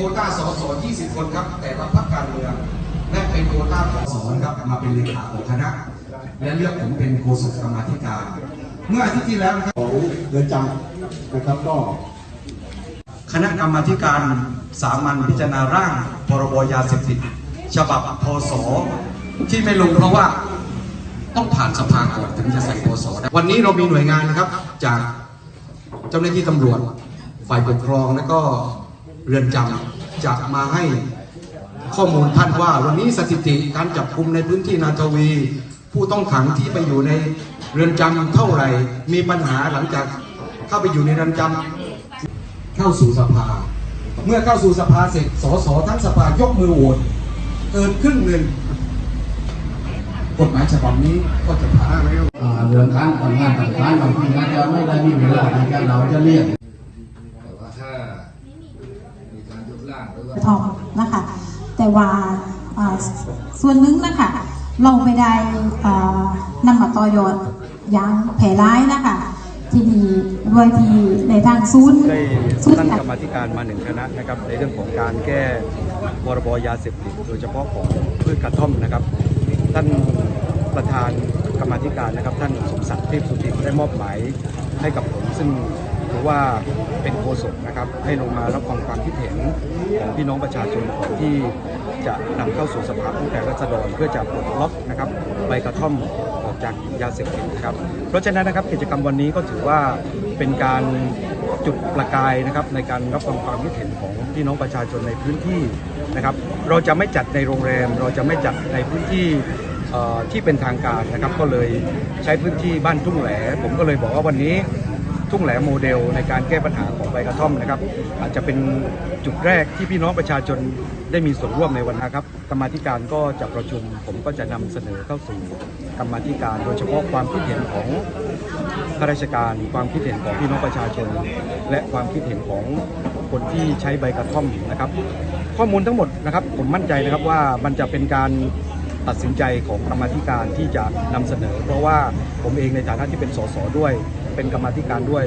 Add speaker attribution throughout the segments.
Speaker 1: ควต้าสส20 คนครับ แต่ละพรรคการเมืองและเป็นโควต้าของสสครับมาเป็นเลขาของคณะ และเลือกผมเป็นโฆษกกรรมาธิการ เมื่ออาทิตย์ที่แล้วนะครับ
Speaker 2: ของเรือนจำนะครับก็
Speaker 1: คณะกรรมาธิการสามัญพิจารณาร่างพรบยาเสพติดฉบับพศที่ไม่ลงเพราะว่าต้องผ่านสภาก่อนถึงจะใส่พศได้วันนี้เรามีหน่วยงานนะครับ จากเจ้าหน้าที่ตำรวจ ฝ่ายปกครองและก็เรือนจำ จะมาให้ข้อมูลท่านว่า วันนี้สถิติการจับกลุมในพื้นที่นาทวี ผู้ต้องขังที่ไปอยู่ในเรือนจำเท่าไหร่ มีปัญหาหลังจากเข้าไปอยู่ในเรือนจำเข้าสู่สภา เมื่อเข้าสู่สภาเสร็จสสทั้งสภายกมือโหวตเกินครึ่งหนึ่งกฎหมายฉบับนี้ก็จะผ่าน
Speaker 3: เรื่องการทำงานต่างๆบางทีอาจจะไม่ได้มีเวลาในการเราจะเรียก
Speaker 4: แต่ว่าถ้ามีการยกร่างหรือว่า
Speaker 5: ทองนะคะ แต่ว่าอ่าส่วนหนึงนะคะเราไม่ได้อ่านำมาต่อยอดอย่างแผลร้ายนะคะ ที่ดีโดยที่ในทางศูนย์
Speaker 6: ได้
Speaker 5: ศูนย์
Speaker 6: ตั้ง
Speaker 5: กั
Speaker 6: กรรมาธิการมาหนึ่งคณะนะครับ ในเรื่องของการแก้พรบยาเสพติดโดยเฉพาะของพืชกระท่อมนะครับ ท่านประธานกรรมาธิการนะครับ ท่านสมศักดิ์เทพสุทินได้มอบหมายให้กับผมซึ่ง ถือว่าเป็นโฆษกนะครับให้ลงมารับฟังความคิดเห็นของพี่น้องประชาชนก่อนที่จะนำเข้าสู่สภาผู้แทนราษฎรเพื่อจะปลดล็อกนะครับใบกระท่อมออกจากยาเสพติดนะครับ เพราะฉะนั้นนะครับกิจกรรมวันนี้ก็ถือว่าเป็นการจุดประกายนะครับในการรับฟังความคิดเห็นของพี่น้องประชาชนในพื้นที่นะครับ เราจะไม่จัดในโรงแรม เราจะไม่จัดในพื้นที่ที่เป็นทางการนะครับ ก็เลยใช้พื้นที่บ้านทุ่งแหล ผมก็เลยบอกว่าวันนี้ ทุ่งแหลโมเดลในการแก้ปัญหาของใบกระท่อมนะครับ อาจจะเป็นจุดแรกที่พี่น้องประชาชนได้มีส่วนร่วมในวันนี้ครับกรรมาธิการก็จะประชุม ผมก็จะนำเสนอเข้าสู่กรรมาธิการ โดยเฉพาะความคิดเห็นของข้าราชการความคิดเห็นของพี่น้องประชาชน และความคิดเห็นของคนที่ใช้ใบกระท่อมนะครับ ข้อมูลทั้งหมดนะครับ ผมมั่นใจนะครับว่ามันจะเป็นการตัดสินใจของกรรมธิการที่จะนำเสนอ เพราะว่าผมเองในฐานะที่เป็นสสด้วย เป็นกรรมาธิการด้วย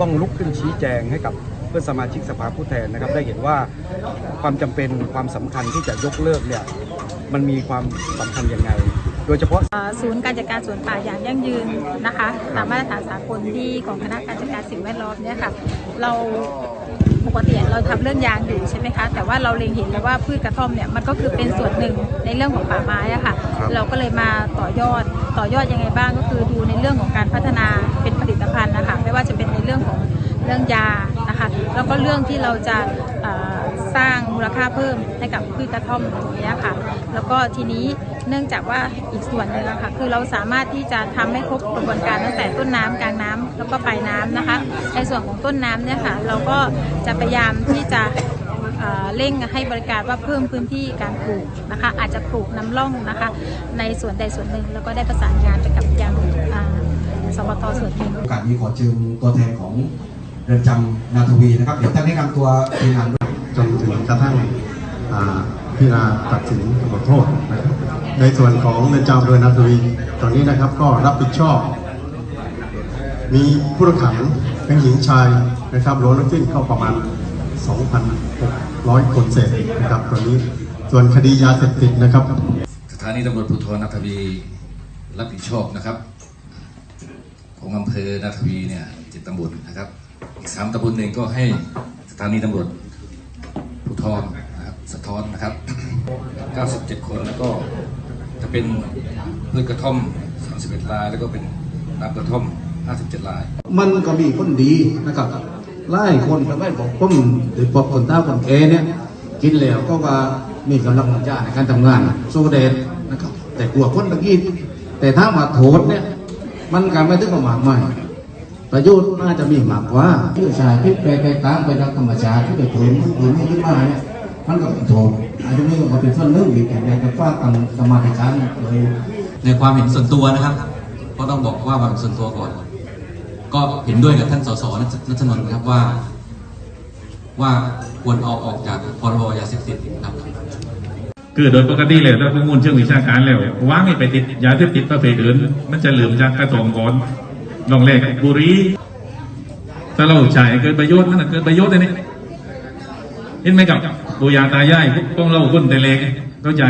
Speaker 6: ต้องลุกขึ้นชี้แจงให้กับเพื่อนสมาชิกสภาผู้แทนนะครับ ได้เห็นว่าความจำเป็นความสำคัญที่จะยกเลิกเนี่ยมันมีความสำคัญยังไง โดยเฉพาะ
Speaker 7: เอ่อศูนย์การจัดการสวนป่าอย่างยั่งยืนนะคะตามมาตรฐานสากลที่ของคณะการจัดการสิ่งแวดล้อมเนี่ยค่ะเราปกติเราทำเรื่องยางอยู่ใช่ไหมคะ แต่ว่าเราเล็งเห็นแล้วว่าพืชกระท่อมเนี่ยมันก็คือเป็นส่วนหนึ่งในเรื่องของป่าไม้อะค่ะ เราก็เลยมาต่อยอดต่อยอดยังไงบ้างก็คือดูในเรื่องของการพัฒนาเป็นผ ลิตภัณฑ์นะคะไม่ว่าจะเป็นในเรื่องของเรื่องยานะคะแล้วก็เรื่องที่เราจะสร้างมูลค่าเพิ่มให้กับพืชกระท่อมตรงนี้ค่ะ แล้วก็ทีนี้เนื่องจากว่าอีกส่วนหนึ่งอะค่ะคือเราสามารถที่จะทำให้ครบกระบวนการตั้งแต่ต้นน้ำกลางน้ำแล้วก็ปลายน้ำนะคะในส่วนของต้นน้ำเนี่ยค่ะเราก็จะพยายามที่จะเร่งให้บริการว่าเพิ่มพื้นที่การปลูกนะคะ อาจจะปลูกน้ำร่องนะคะ ในส่วนใดส่วนหนึ่งแล้วก็ได้ประสานงานไปกับยัง สปทส่วนหนึ่ง
Speaker 1: โอกาสนี้ขอเชิญตัวแทนของเรือนจำนาทวีนะครับ เดี๋ยวท่านแนะนำตัวทีมงานด้วย
Speaker 2: จนถึงกระทั่งอ่าพิจารณาตัดสินขอโทษนะครับในส่วนของเรือนจำเรือนนาทวีตอนนี้นะครับก็รับผิดชอบ มีผู้ต้องขังเป็นหญิงชายนะครับรวมทั้งสิ้นก็ประมาณ 2,600 คนเศษนะครับตอนนี้ส่วนคดียาเสพติดนะครับ
Speaker 4: สถานีตำรวจภูธรนาทวีรับผิดชอบนะครับ ของอำเภอนาทวีเนี่ยเจ็ดตำบลนะครับ อีกสามตำบลหนึ่งก็ให้สถานีตำรวจภูธรนะครับสะท้อนนะครับ 97 คนแล้วก็จะเป็นพืชกระท่อม 31ราย แล้วก็เป็นน้ำกระท่อม 57ราย
Speaker 3: มันก็มีคนดีนะครับไล่คนก็ไม่บอกผมหรือบอกคนเฒ่าคนแก่เนี่ยกินแล้วก็ว่ามีกำลังใจในการทำงานสู้เดชนะครับ แต่กลัวคนตะกี้แต่ถ้ามาโทษเนี่ย มันการไม่ถึงกับหมากใหม่ประโยชน์น่าจะมีมากกว่าที่ชายที่ไปไปตามไปรักธรรมชาติที่ไปถึงถึงให้ขึ้นมาเนี่ยมันก็เป็นโทษอันนี้ก็เป็นส่วนหนึ่งอีกแต่ในการฟ้าตังกรรมาธิการเลย
Speaker 8: ในความเห็นส่วนตัวนะครับ ก็ต้องบอกว่าความเห็นส่วนตัวก่อน ก็เห็นด้วยกับท่านสสนัชนนท์ครับว่า ว่าควรเอาออกจากพรบยาเสพติดครับ
Speaker 9: คือโดยปกติแล้วถ้าข้อมูลเชิงวิชาการแล้วว่างให้ไปติดยาเสพติดประเภทอื่นมันจะเหลื่อมจากกระสองก่อนลองแรกบุหรีถ้าเราใช้เกิดประโยชน์มันนะเกิดประโยชน์เลยนี่เห็นไหมกับปูยาตายายพวกเราคนแต่เล็กเข้าใจ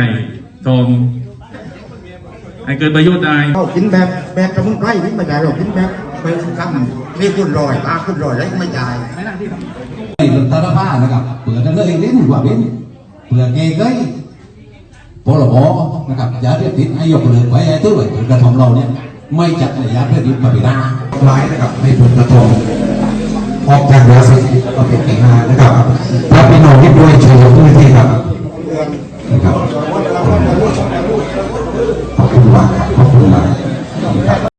Speaker 9: ทองให้เกิดประโยชน์ได้
Speaker 10: เขากินแบบแบบสมุนไพรนี่ไม่ได้หรอกกินแบบไปคำนี่คุณรอยตาคุณรอยแล้วไม่จ่าย
Speaker 3: ตาผ้านะครับเปิดกันเลยลิ้นกว่าลิ้นเปิดเกยเกย พรบนะครับยาเสพติดให้ยกเลิกไว้ไอ้ตัวไอ้กระทำเราเนี่ยไม่จัดในยาเสพติดมาปีหน้า
Speaker 6: ร้ายนะครับในผลกระทบออกจากยาเสพติดประเภทที่ห้านะครับพระพี่น้องที่ด้วยชัยภูมิที่ครับ